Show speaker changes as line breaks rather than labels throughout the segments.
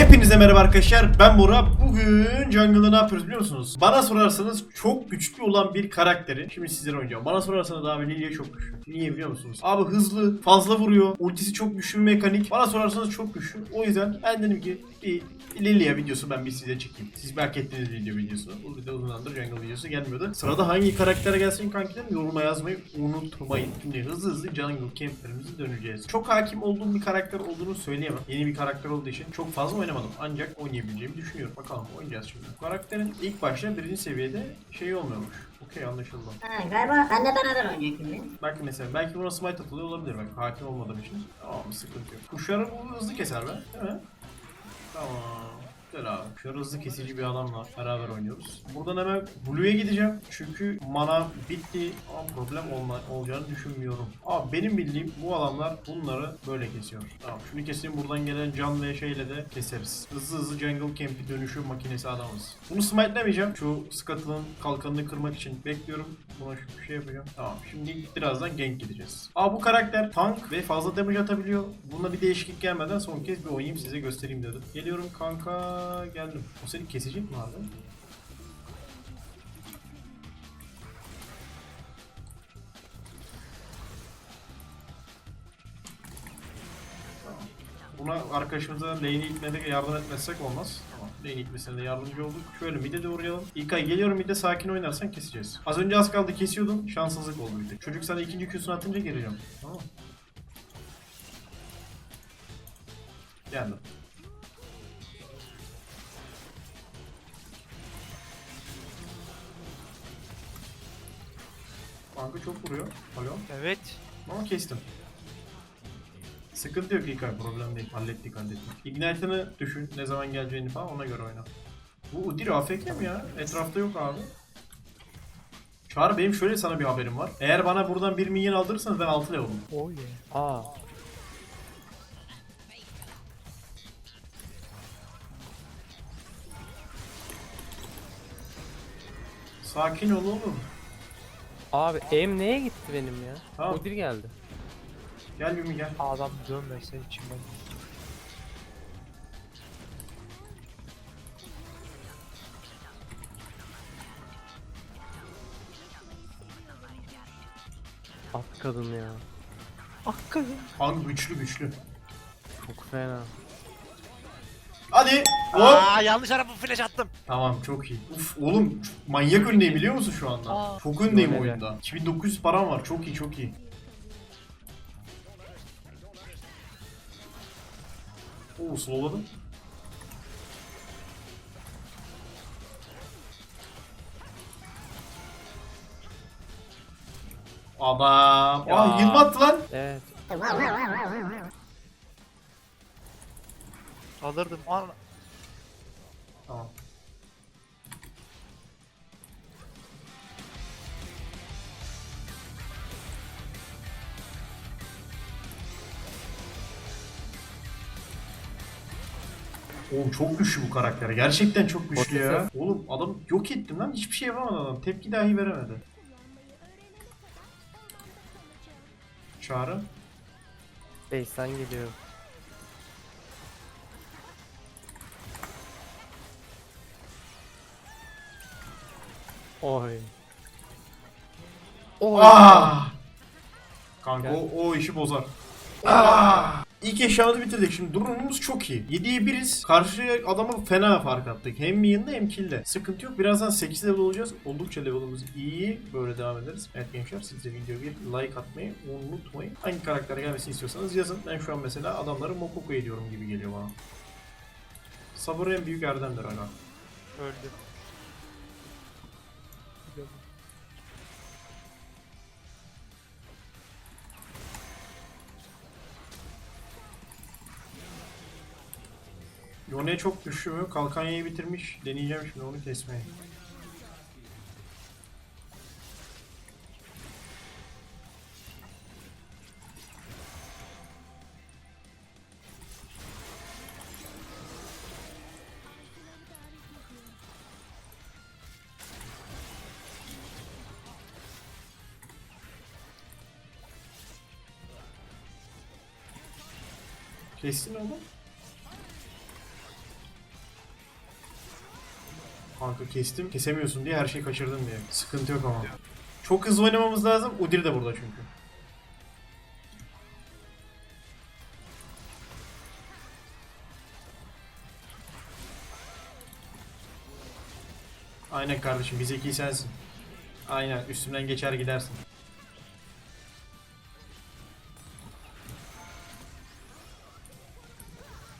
Hepinize merhaba arkadaşlar. Ben Bora. Bugün jungle'da ne yapıyoruz biliyor musunuz? Bana sorarsanız çok güçlü olan bir karakteri şimdi sizlere oynayacağım. Bana sorarsanız abi Lilia çok güçlü. Niye biliyor musunuz? Abi hızlı, fazla vuruyor. Ultisi çok güçlü mekanik. Bana sorarsanız çok güçlü. O yüzden ben dedim ki bir Lilia videosu ben bir size çekeyim. Siz merak ettiğiniz video videosu. Bu video uzun zamandır jungle videosu gelmiyordu. Sırada hangi karaktere gelsin kankilerim yoruma yazmayı unutmayın. Şimdi hızlı hızlı jungle camplerimize döneceğiz. Çok hakim olduğum bir karakter olduğunu söyleyemem. Yeni bir karakter olduğu için çok fazla oynamadım. Ancak oynayabileceğimi düşünüyorum. Bakalım oynayacağız şimdi. Karakterin ilk başta birinci seviyede şey olmuyormuş. Okey anlaşıldı.
Ha, galiba benle beraber oynuyor şimdi.
Belki mesela belki buna smite atılıyor olabilir bak hakim olmadığım için. Tamam sıkıntı yok. Kuşları bu hızlı keser be. Değil mi? Tamam. Güzel abi. Kuşları hızlı kesici bir adamla beraber oynuyoruz. Buradan hemen Blue'ya gideceğim. Çünkü mana bitti. Ama problem olma, olacağını düşünmüyorum. Abi benim bildiğim bu adamlar bunları böyle kesiyor. Tamam şunu keseyim buradan gelen can ve şeyle de keseriz. Hızlı hızlı jungle camp'i dönüşüm makinesi adamız. Bunu smite'lemeyeceğim. Şu Scuttle'ın kalkanını kırmak için bekliyorum. Buna şu şey yapacağım. Tamam şimdi birazdan gank gideceğiz. Aa bu karakter tank ve fazla damage atabiliyor. Buna bir değişiklik gelmeden son kez bir oynayayım size göstereyim dedim. Geliyorum kanka geldim. O seni kesecek mi abi? Buna arkadaşımıza lane'i itmede yardım etmezsek olmaz. Tamam. Lane itmesine de yardımcı olduk. Şöyle mid'e de uğrayalım. İlkay geliyorum mid'e sakin oynarsan keseceğiz. Az önce az kaldı kesiyordun. Şanssızlık oldu tek. Çocuk sana ikinci Q'sunu atınca geleceğim. Tamam. Geldim. Kanka çok vuruyor. Alo.
Evet.
Ama kestim. Sıkıntı yok İlkay problem değil. Hallettik hallettik. Ignite'ını düşün ne zaman geleceğini falan ona göre oyna. Bu Udyr AFK mi ya? Etrafta yok abi. Çağrı benim şöyle sana bir haberim var. Eğer bana buradan bir minyon aldırırsanız ben 6 level'ım.
Oh yeah. Aa.
Sakin ol oğlum.
Abi em neye gitti benim ya?
Tamam.
Udir geldi.
Gel bir mi gel.
Adam dönmese içimden.
At kadın ya.
Kanka güçlü güçlü.
Çok fena.
Hadi. Hop.
Aa yanlış araba flash attım.
Tamam çok iyi. Uf oğlum manyak öndeyim biliyor musun şu anda?
Aa.
Çok öndeyim
Öyle.
oyunda. 2900 param var çok iyi çok iyi. Oo slowladım. Adam. Aa 20 attı lan.
Evet.
Alırdım. Ana.
Tamam. Oğlum çok güçlü bu karakter. Gerçekten çok güçlü ya. Oğlum adam yok ettim lan. Hiçbir şey yapamadı adam. Tepki dahi veremedi. Çağrı.
Base'den geliyorum. Oy. Oy.
Ah! Kanka
Gel.
o, o işi bozar. Ah! İlk eşyamızı bitirdik. Şimdi durumumuz çok iyi. 7'ye 1'iz. Karşı adama fena fark attık. Hem minion'da hem kill'de. Sıkıntı yok. Birazdan 8 level olacağız. Oldukça level'ımız iyi. Böyle devam ederiz. Evet gençler siz de videoya bir like atmayı unutmayın. Hangi karakter gelmesini istiyorsanız yazın. Ben şu an mesela adamları Mokoku ediyorum gibi geliyor bana. Sabır en büyük erdemdir hala.
Öldü.
Yone çok güçlü mü? Kalkanya'yı bitirmiş. Deneyeceğim şimdi onu kesmeyi. Kestin oğlum. Kanka kestim. Kesemiyorsun diye her şeyi kaçırdın diye. Sıkıntı yok ama. Çok hızlı oynamamız lazım. Udyr de burada çünkü. Aynen kardeşim. Bir zeki sensin. Aynen. Üstümden geçer gidersin.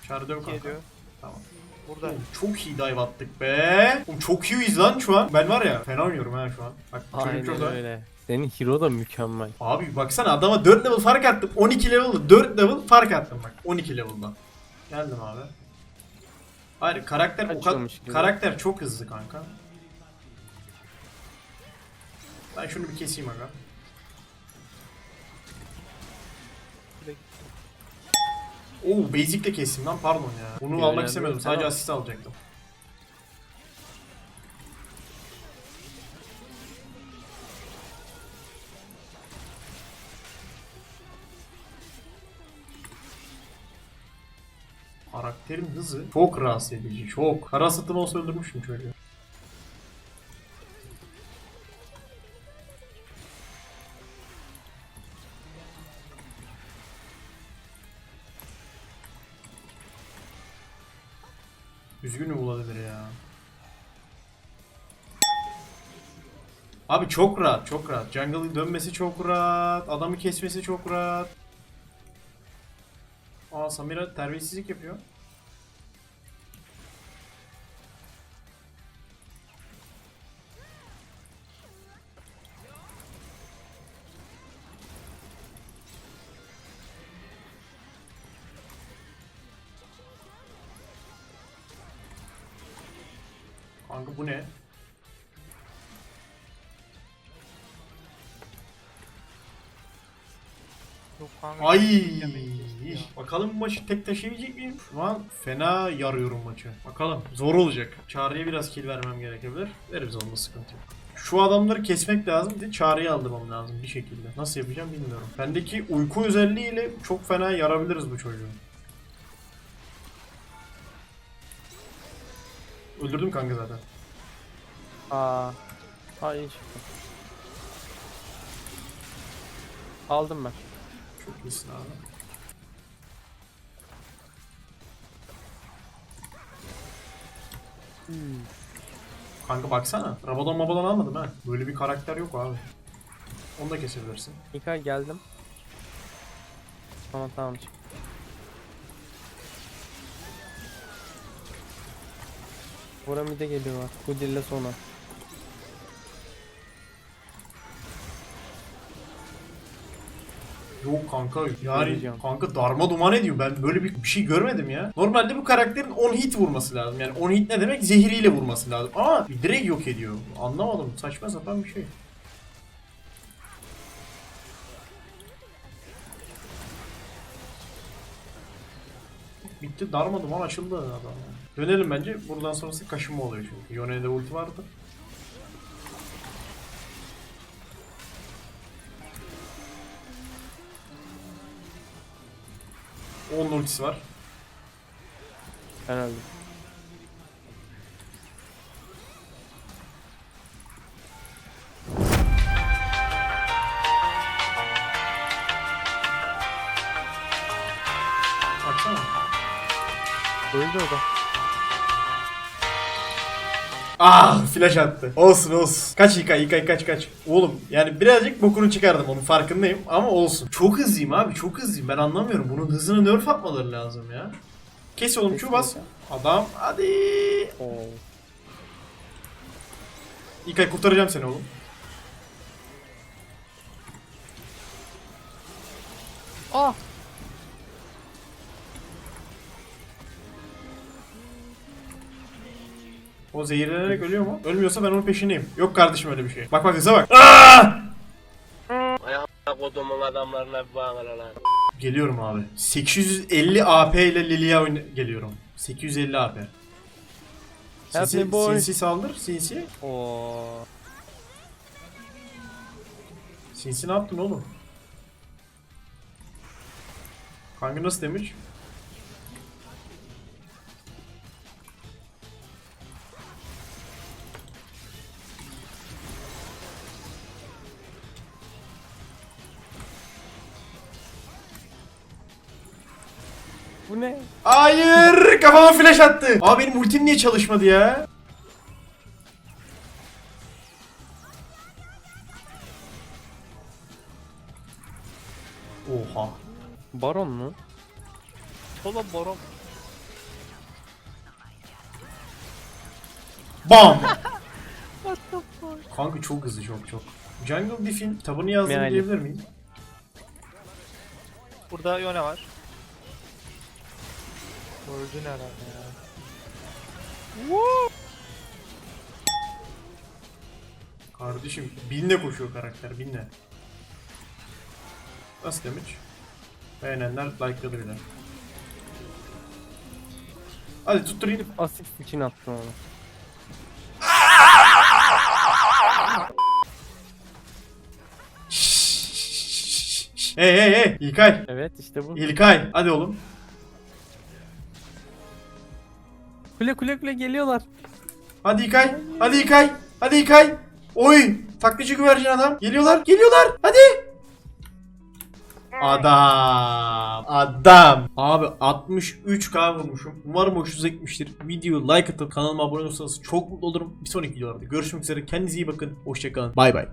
Şarjı yok kanka.
Geliyor.
Tamam.
Burada.
Oğlum çok iyi dive attık be. Oğlum çok iyiyiz lan şu an. Ben var ya fena oynuyorum ha şu an. Bak çocuk şurada.
öyle. Senin hero da mükemmel.
Abi baksana adama 4 level fark attım. 12 level'da 4 level fark attım bak. 12 level'da. Geldim abi. Hayır karakter o kadar karakter çok hızlı kanka. Ben şunu bir keseyim aga. Oo basic'le kestim lan pardon ya. Bunu
Ya,
almak
sen
Sadece asist alacaktım. Karakterin hızı çok rahatsız edici. Çok. Kara satın olsa öldürmüştüm çocuğu. Abi çok rahat, çok rahat. Jungle'ın dönmesi çok rahat. Adamı kesmesi çok rahat. Aa Samira terbiyesizlik yapıyor. Kanka bu ne?
Kanka.
Ay. Bakalım bu maçı tek taşıyabilecek miyim? Şu an fena yarıyorum maçı. Bakalım. Zor olacak. Çağrı'ya biraz kill vermem gerekebilir. Veririz onda sıkıntı yok. Şu adamları kesmek lazım. Bir de Çağrı'yı aldırmam lazım bir şekilde. Nasıl yapacağım bilmiyorum. Bendeki uyku özelliğiyle çok fena yarabiliriz bu çocuğu. Öldürdüm kanka zaten.
Aa. Ha iyi çıktı. Aldım ben.
Çok iyisin abi. Kanka baksana. Rabadon mabadan almadım ha. Böyle bir karakter yok abi. Onu da kesebilirsin.
İlkay geldim. Tamam tamam. Bora mide geliyor. Kudille sona.
Yok kanka yani kanka darma duman ediyor. Ben böyle bir, bir şey görmedim ya. Normalde bu karakterin 10 hit vurması lazım. Yani 10 hit ne demek? Zehiriyle vurması lazım. Ama direkt yok ediyor. Anlamadım. Saçma sapan bir şey. Bitti darma duman açıldı adam. Dönelim bence. Buradan sonrası kaşınma oluyor çünkü. Yone'de ulti vardı. Onun ultisi var.
Ben öldüm.
Baksana.
Öldü o da.
Ah flash attı. Olsun olsun. Kaç İlkay İlkay kaç kaç. Oğlum yani birazcık bokunu çıkardım onun farkındayım ama olsun. Çok hızlıyım abi çok hızlıyım ben anlamıyorum. Bunun hızını nerf atmaları lazım ya. Kes oğlum şu bas. Adam hadi.
Oo.
İlkay kurtaracağım seni oğlum.
Ah!
O zehirlenerek ölüyor mu? Ölmüyorsa ben onun peşindeyim. Yok kardeşim öyle bir şey. Bak bak hıza bak. Aa!
kodumun adamlarına bir bağlara lan.
Geliyorum abi. 850 AP ile Lilia geliyorum. 850 AP.
Help
Sinsi,
me boy.
sinsi saldır. Sinsi.
Oo.
Sinsi ne yaptın oğlum? Kanka nasıl damage?
Bu ne?
Hayır kafama flash attı. Abi benim ultim niye çalışmadı ya? Oha.
Baron mu?
Oğlum borom.
Bam. Kanka çok hızlı çok çok. Jungle Diff'in kitabını yazdım
Meali.
diyebilir miyim?
Burada Yone var. Öldün herhalde ya.
Kardeşim binle koşuyor karakter binle. Nasıl damage? Beğenenler like'ladı bile. Hadi tutturayım.
Asist için attım onu.
Hey hey hey İlkay.
Evet işte bu.
İlkay hadi oğlum.
Kule kule kule geliyorlar.
Hadi İlkay. Hadi İlkay. Hadi İlkay. Oy. Taklacı güvercin adam. Geliyorlar. Geliyorlar. Hadi. Adam. Adam. Abi 63k vurmuşum. Umarım hoşunuza gitmiştir. Videoyu like atıp kanalıma abone olursanız çok mutlu olurum. Bir sonraki videolarda görüşmek üzere. Kendinize iyi bakın. Hoşçakalın. Bay bay.